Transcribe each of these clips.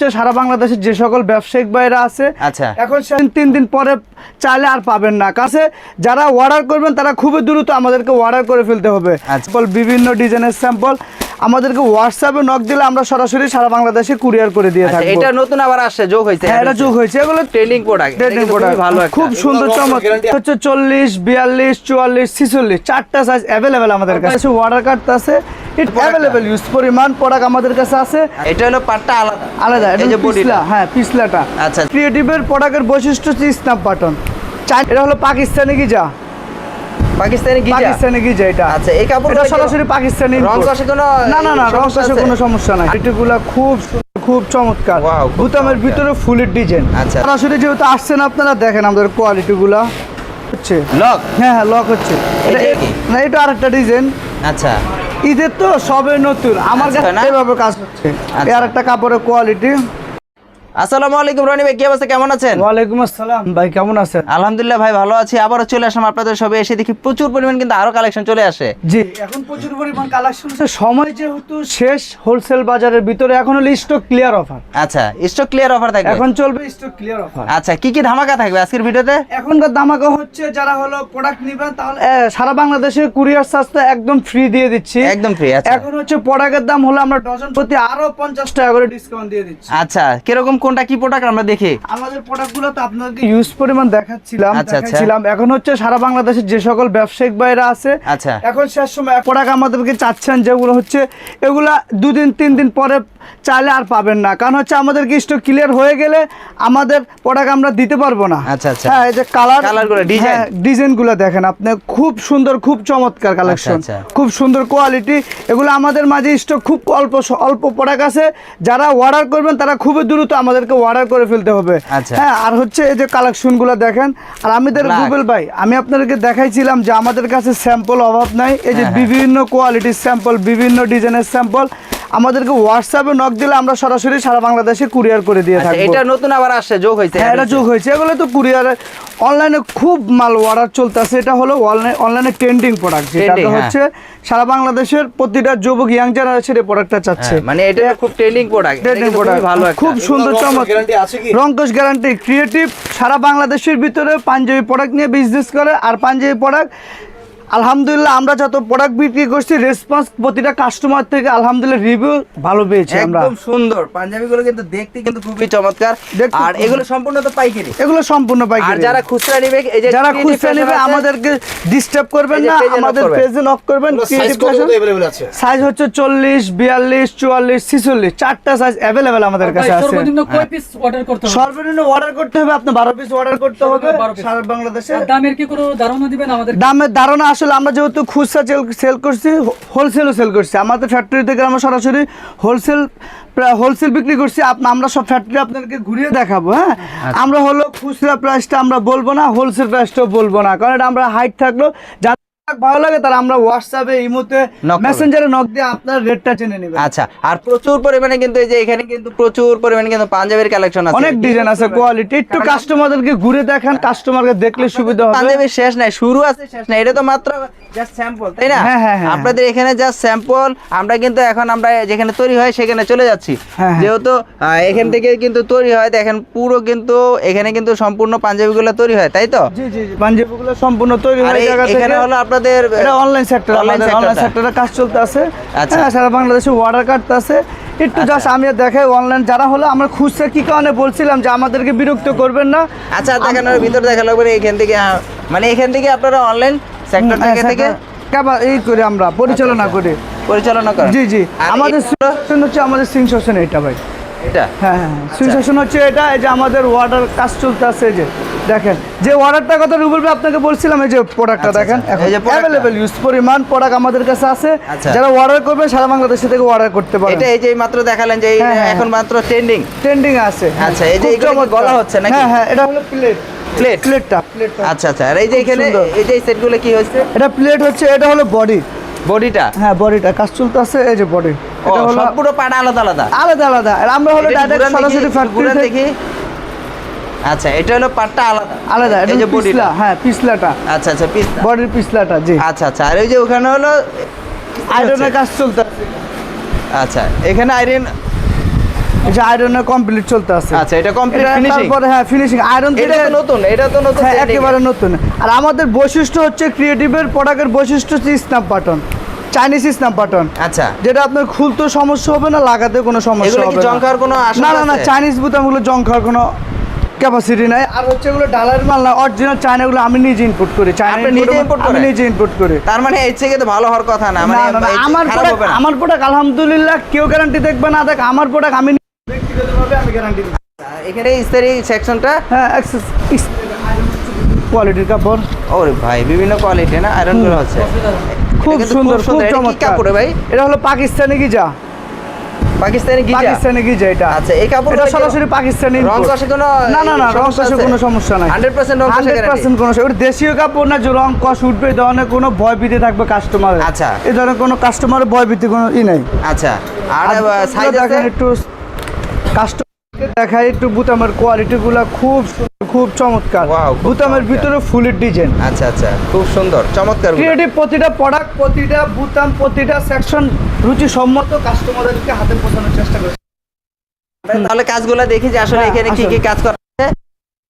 সারা বাংলাদেশের যে সকল ব্যবসায়িক বাইরা আছে আচ্ছা। এখন সে তিন দিন পরে চাইলে আর পাবেন না কাছে যারা অর্ডার করবেন তারা খুবই দ্রুত আমাদেরকে অর্ডার করে ফেলতে হবে আচ্ছা। বিভিন্ন ডিজাইনের স্যাম্পল আমাদেরকে হোয়াটসঅ্যাপে নক দিলে আমরা সরাসরি সারা বাংলাদেশে কুরিয়ার করে দিয়ে আচ্ছা, থাকব। এটা নতুন আবার আসছে যোগ হয়েছে হ্যাঁ এটা যোগ হয়েছে। এগুলো ট্রেন্ডিং প্রোডাক্ট ট্রেন্ডিং ভালো একটা। খুব সুন্দর চমৎকার হচ্ছে চল্লিশ বিয়াল্লিশ চুয়াল্লিশ ছিচল্লিশ চারটা সাইজ অ্যাভেলেবেল আমাদের কাছে। ওয়াটার কার্ড আছে। অ্যাভেলেবেল ইউজ পরিমাণ প্রোডাক্ট আমাদের কাছে আছে। এটা হলো পাটটা আলাদা। আলাদা এটা যে পিছলা হ্যাঁ পিছলাটা। আচ্ছা। ক্রিয়েটিভের প্রোডাক্টের বৈশিষ্ট্য হচ্ছে স্ন্যাপ বাটন এটা হলো পাকিস্তানি গিজা। পাকিস্তানি গিজা? পাকিস্তানি গিজা এটা। আচ্ছা, এই কাপড়গুলো এটা সরাসরি পাকিস্তানি রং। কষে কোনো না না না রং কষে কোনো সমস্যা নাই। এটিগুলা খুব খুব চমৎকার। বুতামের ভিতরে ফুলের ডিজাইন আচ্ছা। সরাসরি যেহেতু আসছেন আপনারা দেখেন আমাদের কোয়ালিটিগুলা হচ্ছে? লক হ্যাঁ হ্যাঁ লক হচ্ছে। না এটা আরেকটা ডিজাইন আচ্ছা। ঈদের তো সবে নতুন। আমার আচ্ছা, কাছে এভাবে কাজ হচ্ছে। আচ্ছা। এর একটা কাপড়ের কোয়ালিটি আসসালামু আলাইকুম রনি ভাই কি অবস্থা? কেমন আছেন? ওয়ালাইকুম আসসালাম। ভাই কেমন আছেন? আলহামদুলিল্লাহ ভাই ভালো আছি। আবারও চলে আসলাম আপনাদের সবে এসে দেখি প্রচুর পরিমাণ কিন্তু আরও কালেকশন চলে আসে। জি এখন প্রচুর পরিমাণ কালেকশন সময় যেহেতু শেষ হোলসেল বাজারের ভিতরে এখন হলো স্টক ক্লিয়ার অফার আচ্ছা স্টক ক্লিয়ার অফার থাকবে? এখন চলবে স্টক ক্লিয়ার অফার আচ্ছা কি কি ধামাকা থাকবে আজকের ভিডিওতে? এখনকার দামাকা হচ্ছে যারা হলো প্রোডাক্ট নেবেন তাহলে সারা বাংলাদেশে কুরিয়ার চার্জটা একদম ফ্রি দিয়ে দিচ্ছি। একদম ফ্রি আচ্ছা। এখন হচ্ছে প্রোডাক্টের দাম হলো আমরা ডজন প্রতি আরও পঞ্চাশ টাকা করে ডিসকাউন্ট দিয়ে দিচ্ছি। আচ্ছা কীরকম কোনটা কি প্রোডাক্ট আমরা দেখি আমাদের প্রোডাক্টগুলো তো আপনাদেরকে ইউজ পরিমাণ দেখাচ্ছিলাম আচ্ছা, আচ্ছা। দেখাচ্ছিলাম এখন হচ্ছে সারা বাংলাদেশের যে সকল ব্যবসায়িক বাইরা আছে আচ্ছা। এখন শেষ সময় প্রোডাক্ট আমাদেরকে চাচ্ছেন যেগুলো হচ্ছে এগুলা দুদিন তিন দিন পরে চাইলে আর পাবেন না কারণ হচ্ছে আমাদেরকে স্টক ক্লিয়ার হয়ে গেলে আমাদের প্রোডাক্ট আমরা দিতে পারব না আচ্ছা, আচ্ছা। হ্যাঁ এই যে কালার কালারগুলো, ডিজাইন। ডিজাইনগুলো দেখেন আপনি খুব সুন্দর খুব চমৎকার কালেকশন আচ্ছা। খুব সুন্দর কোয়ালিটি এগুলো আমাদের মাঝে স্টক খুব অল্প অল্প প্রোডাক্ট আছে যারা অর্ডার করবেন তারা খুবই দ্রুত আমাদেরকে অর্ডার করে ফেলতে হবে আচ্ছা। হ্যাঁ আর হচ্ছে এই যে কালেকশনগুলো দেখেন আর আমি তো গুগল ভাই আমি আপনাদেরকে দেখাইছিলাম যে আমাদের কাছে স্যাম্পল অভাব নাই এই যে হ্যাঁ, হ্যাঁ। বিভিন্ন কোয়ালিটির স্যাম্পল বিভিন্ন ডিজাইনের স্যাম্পল আমাদেরকে হোয়াটসঅ্যাপে নক দিলে আমরা সরাসরি সারা বাংলাদেশে কুরিয়ার করে দিয়ে থাকি এটা নতুন আবার আসছে যোগ হয়েছে হ্যাঁ এটা যোগ হয়েছে। এগুলো তো কুরিয়ারে অনলাইনে খুব মাল অর্ডার চলতেছে। এটা হলো অনলাইন অনলাইনে ট্রেন্ডিং প্রোডাক্ট যেটা তো হ্যাঁ। হচ্ছে সারা বাংলাদেশের প্রতিটা যুবক ইয়াং জেনারেশন এই প্রোডাক্টটা চাচ্ছে। হ্যাঁ, মানে এটা খুব ট্রেন্ডিং প্রোডাক্ট ট্রেন্ডিং প্রোডাক্ট ভালো একটা। খুব সুন্দর চমৎকার। guarantee আছে কি? রঙ্কশ গ্যারান্টি ক্রিয়েটিভ সারা বাংলাদেশের ভিতরে পাঞ্জাবি প্রোডাক্ট নিয়ে বিজনেস করে আর পাঞ্জাবি প্রোডাক্ট আলহামদুলিল্লাহ আমরা যত প্রোডাক্ট বিক্রি করছি রেসপন্স প্রতিটা কাস্টমার থেকে আলহামদুলিল্লাহ রিভিউ ভালো পেয়েছি আমরা একদম সুন্দর পাঞ্জাবি গুলো কিন্তু দেখতে কিন্তু খুবই চমৎকার দেখতে আর খুব- এগুলো সম্পূর্ণ তো পাইকারি এগুলো সম্পূর্ণ আর পাইকারি যারা খুচরা নিবে এই যে যারা creative খুচরা fashion নেবে আছে, আমাদেরকে ডিস্টার্ব করবেন এই যে না page এ knock আমাদের করবেন। পেজে নক করবেন সাইজ কত কত अवेलेबल আছে সাইজ হচ্ছে চল্লিশ বিয়াল্লিশ চুয়াল্লিশ ছিচল্লিশ চারটা সাইজ অ্যাভেলেবেল আমাদের কাছে আছে সর্বনিম্ন কয় পিস অর্ডার করতে হবে সর্বনিম্ন অর্ডার করতে হবে আপনি বারো পিস অর্ডার করতে হবে সর্বনিম্ন 12 piece। সারা বাংলাদেশে আর দামের কি কোনো ধারণা দিবেন আমাদের দামের ধারণা আসলে আমরা যেহেতু খুচরা সেল করছি হোলসেলও সেল করছি। আমাদের ফ্যাক্টরি থেকে আমরা সরাসরি হোলসেল হোলসেল বিক্রি করছি। আমরা সব ফ্যাক্টরি আপনাদেরকে ঘুরিয়ে দেখাবো হ্যাঁ? আচ্ছা। আমরা হলো খুচরা প্রাইসটা আমরা বলব না হোলসেল প্রাইসটাও বলব না। কারণ এটা আমরা হাইট থাকল ভালো লাগে তারা আমরা হোয়াটসঅ্যাপে ইমোতে মেসেঞ্জারে নক দিয়ে আপনার রেটটা জেনে নেবেন। আচ্ছা আর প্রচুর পরিমাণে কিন্তু এই যে এখানে কিন্তু প্রচুর পরিমাণে কিন্তু পাঞ্জাবির কালেকশন আছে। অনেক ডিজাইন আছে কোয়ালিটি একটু কাস্টমারদেরকে ঘুরে দেখান কাস্টমারকে দেখলে সুবিধা হবে। পাঞ্জাবির শেষ নাই শুরু আছে শেষ নাই এটা তো মাত্র জাস্ট স্যাম্পল তাই না? হ্যাঁ, হ্যাঁ, হ্যাঁ। আপনাদের এখানে জাস্ট স্যাম্পল আমরা কিন্তু এখন আমরা যেখানে তৈরি হয় সেখানে চলে যাচ্ছি। যেহেতু এখান থেকে কিন্তু তৈরি হয় দেখেন পুরো কিন্তু এখানে কিন্তু সম্পূর্ণ পাঞ্জাবিগুলো তৈরি হয় তাই তো? জি জি পাঞ্জাবিগুলো সম্পূর্ণ তৈরি হয়ে এখানে হলো আপনাদের এটা অনলাইন সেক্টর আমাদের অনলাইন সেক্টরে কাজ চলতে আছে। আচ্ছা। হ্যাঁ সারা বাংলাদেশে অর্ডার কাটতে আছে। একটু জাস্ট আমি দেখাই অনলাইন যারা হলো আমরা খুচরা কি কারণে বলছিলাম যে আমাদেরকে বিরক্ত করবেন না। আচ্ছা দেখানোর ভিতর দেখা লাগবে এখান থেকে মানে এখান থেকে আপনারা অনলাইন সেক্টর হ্যাঁ, থেকে থেকে এই করি আমরা পরিচালনা আচ্ছা, করি। পরিচালনা করেন। জি জি। আমাদের হচ্ছে আমাদের সিং এটা ভাই। এটা? হ্যাঁ হ্যাঁ সিং আচ্ছা। হচ্ছে এটা এই যে আমাদের অর্ডার কাজ চলতে আছে এই যে দেখেন। যে অর্ডারটা কথা রুবেল ভাই আপনাকে বলছিলাম এই যে প্রোডাক্টটা আচ্ছা, দেখেন আচ্ছা। অ্যাভেলেবেল ইউজ পরিমাণ প্রোডাক্ট আমাদের কাছে আছে। আচ্ছা। যারা অর্ডার করবে সারা বাংলাদেশ থেকে অর্ডার করতে পারে এটা এই যে মাত্র দেখালেন যে এই হ্যাঁ, হ্যাঁ। এখন মাত্র ট্রেন্ডিং ট্রেন্ডিং আছে। আচ্ছা, এই যে গলা হচ্ছে নাকি? হ্যাঁ হ্যাঁ এটা হলো প্লেট প্লেট প্লেটটা প্লেটটা আচ্ছা আচ্ছা। আর এই যে এখানে এই যে সেটগুলো কি হচ্ছে এটা প্লেট হচ্ছে এটা হলো বডি বডিটা হ্যাঁ বডিটা কাজ চলতে আছে এই যে বডি এটা হলো পুরো পাটা আলাদা আলাদা? আলাদা আলাদা। আর আমরা হলো ডাইরেক্ট সরাসরি ফ্যাক্টরি থেকে আচ্ছা এটা হলো পাটটা আলাদা। আলাদা এটা যে বডিটা। হ্যাঁ পিছলাটা। আচ্ছা আচ্ছা পিস বডির পিছলাটা জি। আচ্ছা আচ্ছা আর ওই যে ওখানে হলো আয়রনের কাজ চলতে আচ্ছা এখানে আইরন যে আয়রনের কমপ্লিট চলতে আছে। আচ্ছা এটা কমপ্লিট এটা ফিনিশিং তারপরে হ্যাঁ ফিনিশিং আয়রন এটা তো নতুন এটা তো নতুন হ্যাঁ একেবারে নতুন। আর আমাদের বৈশিষ্ট্য হচ্ছে ক্রিয়েটিভের প্রোডাক্টের বৈশিষ্ট্য হচ্ছে snap button Chinese snap button আচ্ছা। যেটা আপনার খুলতে সমস্যা হবে না লাগাতে কোনো সমস্যা হবে জং খাওয়ার কোনো না না না চাইনিজ বুতামগুলো জং খাওয়ার কোনো ক্যাপাসিটি নাই। আর হচ্ছে এগুলো ডালার মাল না অরিজিনাল চায়নাগুলো আমি নিজে ইম্পোর্ট করি। চায়না নিজে import আমি নিজে ইম্পোর্ট করি। তার মানে এর থেকে তো ভালো হওয়ার কথা না মানে আমার প্রোডাক্ট আমার প্রোডাক্ট আলহামদুলিল্লাহ কেউ গ্যারান্টি দেখবে না। দেখ আমার প্রোডাক্ট আমি ব্যক্তিগতভাবে আমি গ্যারান্টি দিই। এখানে ইস্তারি সেকশনটা হ্যাঁ কোয়ালিটির কাপড়। ওরে ভাই বিভিন্ন কোয়ালিটি না? আয়রন করা হচ্ছে খুব সুন্দর খুব চমৎকার। কাপড়ে ভাই? এটা হলো পাকিস্তানি গিজা। পাকিস্তানি গিজা? পাকিস্তানি গিজা এটা। আচ্ছা এই কাপড় এটা সরাসরি পাকিস্তানি রং কষে কোনো না না না রং সমস্যা কষে কোনো সমস্যা নাই। 100% রং কষে হান্ড্রেড guarantee? পার্সেন্ট কোনো ওটা দেশীয় কাপড় না যে রং কষ উঠবে এই ধরনের কোনো ভয় ভীতি থাকবে কাস্টমারের আচ্ছা। এই ধরনের কোনো কাস্টমারের ভয় ভীতি কোনো ই নাই। আচ্ছা। আর সাইজ দেখেন একটু কাস্টমার দেখাই একটু বুতামের কোয়ালিটি গুলা খুব সুন্দর, খুব চমৎকার। বুতামের ভিতরে ফুলের ডিজাইন আচ্ছা আচ্ছা খুব সুন্দর চমৎকার ক্রিয়েটিভ প্রতিটা প্রোডাক্ট প্রতিটা বুতাম প্রতিটা সেকশন রুচি সম্মত কাস্টমারদেরকে হাতে পৌঁছানোর চেষ্টা করছে। তাহলে কাজগুলো দেখি যে আসলে হ্যাঁ, এখানে কি কি কাজ করা হচ্ছে।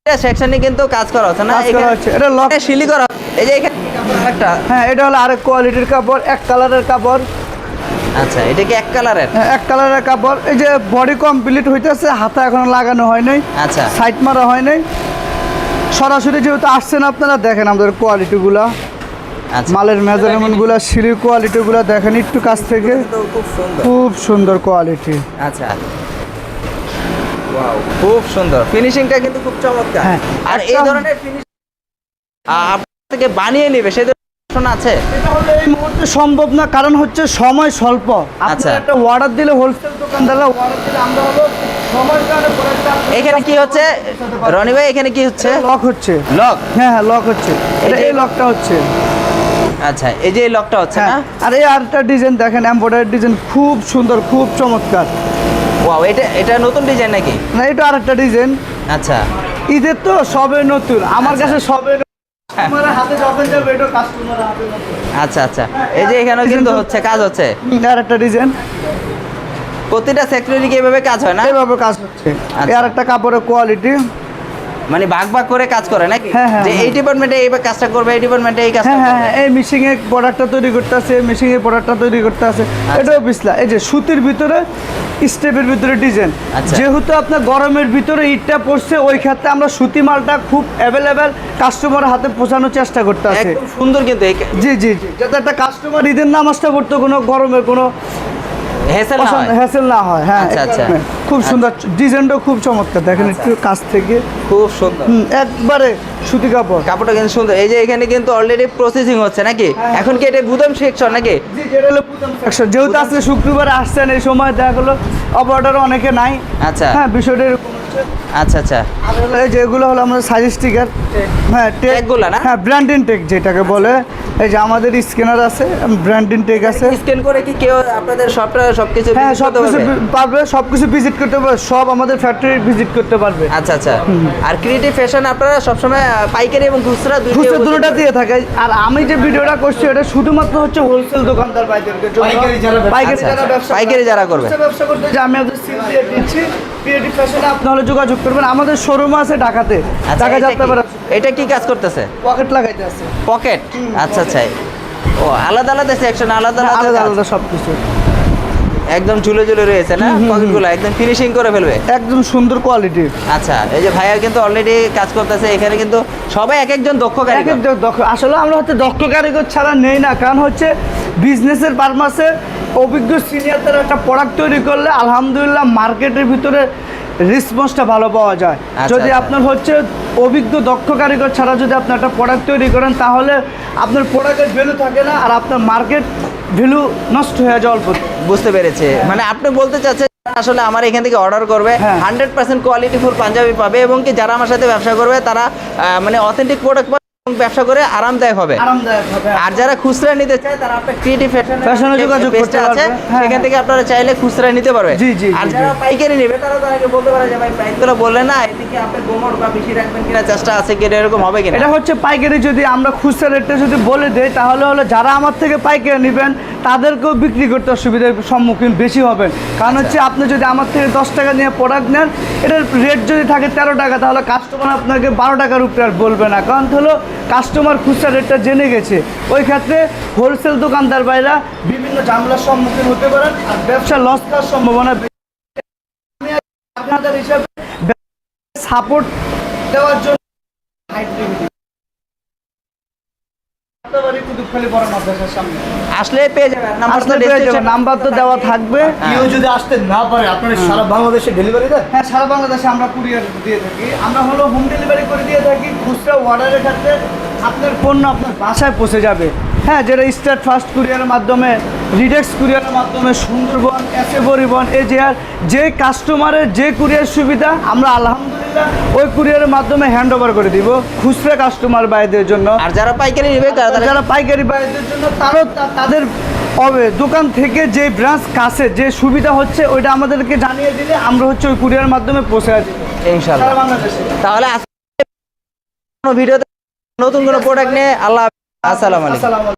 এটা সেকশনে কিন্তু কাজ করা হচ্ছে না। এটা লক শিলি করা। এই যে এখানে একটা হ্যাঁ এটা হলো আরেক কোয়ালিটির কাপড় এক কালারের কাপড়। আচ্ছা এটা কি এক কালারের? হ্যাঁ, এক কালারের কাপড়। এই যে বডি কমপ্লিট হইতেছে হাতে এখনও লাগানো হয় নাই আচ্ছা। সাইড মারা হয় নাই। সরাসরি যেহেতু আসছেন আপনারা দেখেন আমাদের কোয়ালিটিগুলা আচ্ছা। মালের মেজারমেন্টগুলা সিঁড়ির কোয়ালিটিগুলা দেখেন একটু কাছ থেকে। খুব সুন্দর কোয়ালিটি আচ্ছা। খুব সুন্দর। ফিনিশিংটা কিন্তু খুব চমৎকার। হ্যাঁ, আর এই ধরনের ফিনিশিং থেকে বানিয়ে নেবে সেই আছে? এটা হলো এই মুহূর্তে সম্ভব না কারণ হচ্ছে সময় স্বল্প। আচ্ছা। আচ্ছা। একটা অর্ডার দিলে হোলসেল দোকানদাররা অর্ডার দিলে আমরা হলো সময়ের কারণে প্রোডাক্টটা এখানে কি হচ্ছে? রনি ভাই এখানে কি হচ্ছে? লক হচ্ছে। লক হ্যাঁ হ্যাঁ লক হচ্ছে। এটা এই লকটা হচ্ছে। আচ্ছা এই যে এই লকটা হচ্ছে হ্যাঁ না আর এই আরেকটা ডিজাইন দেখেন এমব্রয়ডারি ডিজাইন খুব সুন্দর খুব চমৎকার। ওয়াও এটা এটা নতুন ডিজাইন নাকি? না এটা আরেকটা ডিজাইন আচ্ছা। ঈদের তো সবে নতুন। আমার কাছে সবে আচ্ছা আচ্ছা। এই যে এখানে কিন্তু হচ্ছে কাজ হচ্ছে। আর একটা ডিজাইন। প্রতিটা সেক্টরে কি এভাবে কাজ হয় না? এভাবে কাজ হচ্ছে। আচ্ছা। আর একটা কাপড়ের কোয়ালিটি মানে ভাগ ভাগ করে কাজ করে নাকি? হ্যাঁ, হ্যাঁ, যে এই হ্যাঁ। ডিপার্টমেন্টে এই কাজটা করবে এই ডিপার্টমেন্টে এই কাজটা হ্যাঁ হ্যাঁ করবে। এই মিশিং এর প্রোডাক্টটা তৈরি করতে আছে মিশিং এর প্রোডাক্টটা তৈরি করতে আছে আচ্ছা। এটাও বিসলা এই যে সুতির ভিতরে স্টেপের ভিতরে ডিজাইন আচ্ছা। যেহেতু আপনার গরমের ভিতরে ইটটা পড়ছে ওই ক্ষেত্রে আমরা সুতি মালটা খুব অ্যাভেলেবেল কাস্টমার হাতে পৌঁছানোর চেষ্টা করতে আছে সুন্দর কিন্তু জি জি জি। যাতে একটা কাস্টমার ঈদের নামাজটা পড়তো কোনো গরমের কোনো হেসেল না হয়? হেসেল না হয় হ্যাঁ। আচ্ছা, আচ্ছা। খুব সুন্দর ডিজাইনটাও খুব চমৎকার। দেখেন আচ্ছা। একটু কাছ থেকে। খুব সুন্দর। একবারে সুতি কাপড়। কাপড়টা কিন্তু সুন্দর। এই যে এখানে কিন্তু অলরেডি প্রসেসিং হচ্ছে নাকি? হ্যাঁ। এখন কি এটা গুদাম সেকশন নাকি। যেহেতু আজকে শুক্রবার আসছেন এই সময় দেখা গেলো অপারেটর অনেকে নাই। আচ্ছা। হ্যাঁ বিষয়টা আচ্ছা আচ্ছা এই যেগুলো হলো আমাদের সাইজ স্টিকার হ্যাঁ টেক Tag-গুলা না? হ্যাঁ ব্র্যান্ডিং টেক যেটাকে বলে এই যে আমাদের স্ক্যানার আছে ব্র্যান্ডিং টেক আছে স্ক্যান করে কি কেউ আপনাদের সবটা সবকিছু হ্যাঁ সব করতে পারবে? পারবে সব কিছু ভিজিট করতে পারবে সব আমাদের ফ্যাক্টরি ভিজিট করতে পারবে আচ্ছা আচ্ছা আর ক্রিয়েটিভ ফ্যাশন আপনারা সবসময় আহ, পাইকারি এবং খুচরা খুচরা দুটোটা দিয়ে থাকে আর আমি যে ভিডিওটা করছি এটা শুধুমাত্র হচ্ছে হোলসেল দোকানদার ভাইদেরকে জন্য। পাইকারি আচ্ছা, যারা আচ্ছা। ব্যবসা পাইকারি যারা করবে। ব্যবসা করতে যে আমি আপনাদের সিল দিয়ে দিচ্ছি ক্রিয়েটিভ ফ্যাশনে আপনি হলে যোগাযোগ করবেন। আমাদের শোরুম আছে ঢাকাতে। আচ্ছা ঢাকা এটা কি- এটা কি কাজ করতেছে? পকেট লাগাইতে আছে। পকেট? আচ্ছা আচ্ছা। ও আলাদা আলাদা সেকশন আলাদা হ্যাঁ, আলাদা আলাদা। আলাদা সব কিছু একদম ঝুলে ঝুলে রয়েছে না? পকেটগুলো একদম ফিনিশিং করে ফেলবে? একদম সুন্দর কোয়ালিটি আচ্ছা এই যে ভাইয়া কিন্তু অলরেডি কাজ করতেছে এখানে কিন্তু সবাই এক একজন দক্ষ কারিগর। এক দক্ষ। আসলে আমরা হচ্ছে দক্ষ কারিগর ছাড়া নেই না কারণ হচ্ছে বিজনেসের পারপাসে অভিজ্ঞ সিনিয়রদের একটা প্রোডাক্ট তৈরি করলে আলহামদুলিল্লাহ মার্কেটের ভিতরে রেসপন্সটা ভালো পাওয়া যায়। আচ্ছা, যদি আচ্ছা। আপনার হচ্ছে অভিজ্ঞ দক্ষ কারিগর ছাড়া যদি আপনি একটা প্রোডাক্ট তৈরি করেন তাহলে আপনার প্রোডাক্টের ভ্যালু থাকে না আর আপনার মার্কেট ভ্যালু নষ্ট হয়ে অল্প বুঝতে পেরেছে। মানে আপনি বলতে চাচ্ছেন আসলে আমার এখান থেকে অর্ডার করবে হ্যাঁ। Hundred percent quality full Punjabi পাবে এবং কি যারা আমার সাথে ব্যবসা করবে তারা মানে অথেন্টিক প্রোডাক্ট ব্যবসা করে আরামদায়ক হবে। আর যারা খুচরা নিতে চায় তারা আপনার ক্রিয়েটিভ ফ্যাশন যোগাযোগ করতে আছে হ্যাঁ, সেখান হ্যাঁ। থেকে আপনারা চাইলে খুচরা নিতে পারবে। আর যারা পাইকারি নেবে তারা বলতে পারে যে ভাই প্রাইসগুলো বললে না এদিকে আপনি গোমর বা বেশি রাখবেন কিনা চেষ্টা আছে কিনা এরকম হবে কিনা? এটা হচ্ছে পাইকারি যদি আমরা খুচরা রেটটা যদি বলে দেই তাহলে হলো যারা আমার থেকে পাইকারি নেবেন তাদেরকেও বিক্রি করতে অসুবিধার সম্মুখীন বেশি হবেন। কারণ আচ্ছা। হচ্ছে আপনি যদি আমার থেকে দশ টাকা নিয়ে প্রোডাক্ট নেন এটার রেট যদি থাকে তেরো টাকা তাহলে কাস্টমার আপনাকে বারো টাকার উপরে আর বলবে না। কারণ হলো কাস্টমার খুচরা রেটটা জেনে গেছে। ওই ক্ষেত্রে হোলসেল দোকানদার বাইরা বিভিন্ন ঝামেলার সম্মুখীন হতে পারেন আর ব্যবসা লস করার সম্ভাবনা আপনাদের হিসাবে সাপোর্ট দেওয়ার জন্য হাইট লিমিট একেবারে কুতুবখালি বড় মাদ্রাসার সামনে। আসলে পেয়ে যাবেন নাম্বার তো আসলে পেয়ে যাবেন, নাম্বার তো দেওয়া থাকবে। কেউ যদি আসতে না পারে আপনারা সারা বাংলাদেশে ডেলিভারি দেন? হ্যাঁ সারা বাংলাদেশে আমরা কুরিয়ার দিয়ে থাকি। আমরা হলো হোম ডেলিভারি করে দিয়ে থাকি খুচরা অর্ডারের ক্ষেত্রে আপনার পণ্য আপনার বাসায় পৌঁছে যাবে। হ্যাঁ যেটা স্টার্ট ফার্স্ট কুরিয়ারের মাধ্যমে রিডেক্স কুরিয়ারের মাধ্যমে সুন্দরবন এসে পরিবহন এ যে আর যে কাস্টমারের যে কুরিয়ার সুবিধা আমরা আলহামদুলিল্লাহ ওই কুরিয়ারের মাধ্যমে হ্যান্ড ওভার করে দিব। খুচরা কাস্টমার বাইদের জন্য। আর যারা পাইকারি নেবে তারা যারা পাইকারি বাইদের জন্য তারও তাদের হবে। দোকান থেকে যে ব্রাঞ্চ কাছে যে সুবিধা হচ্ছে ওইটা আমাদেরকে জানিয়ে দিলে আমরা হচ্ছে ওই কুরিয়ার মাধ্যমে পৌঁছে দিব। ইনশাআল্লাহ। তাহলে আজকে ভিডিওতে নতুন কোনো প্রোডাক্ট নিয়ে আল্লাহ আসসালামু আলাইকুম।